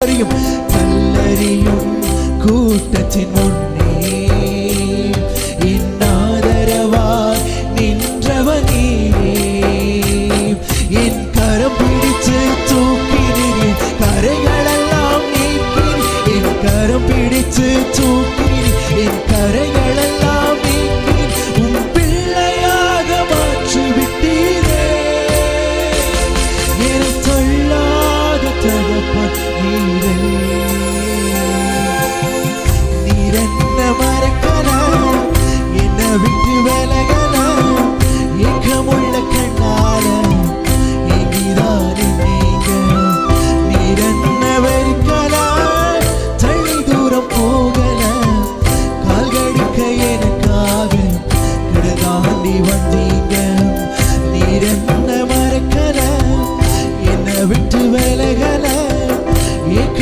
அறியும் கல்லறியும் கூட்டத்தின் முன்னே இன்னாதரவாய் நின்றவனே என் கரம் பிடித்து தூக்கினீர் கரைகளெல்லாம் நீக்கி என் கரம் பிடித்து தூக்கி நீங்கள் நீர் என்ன மறக்கல? என்னை விட்டு விலகல.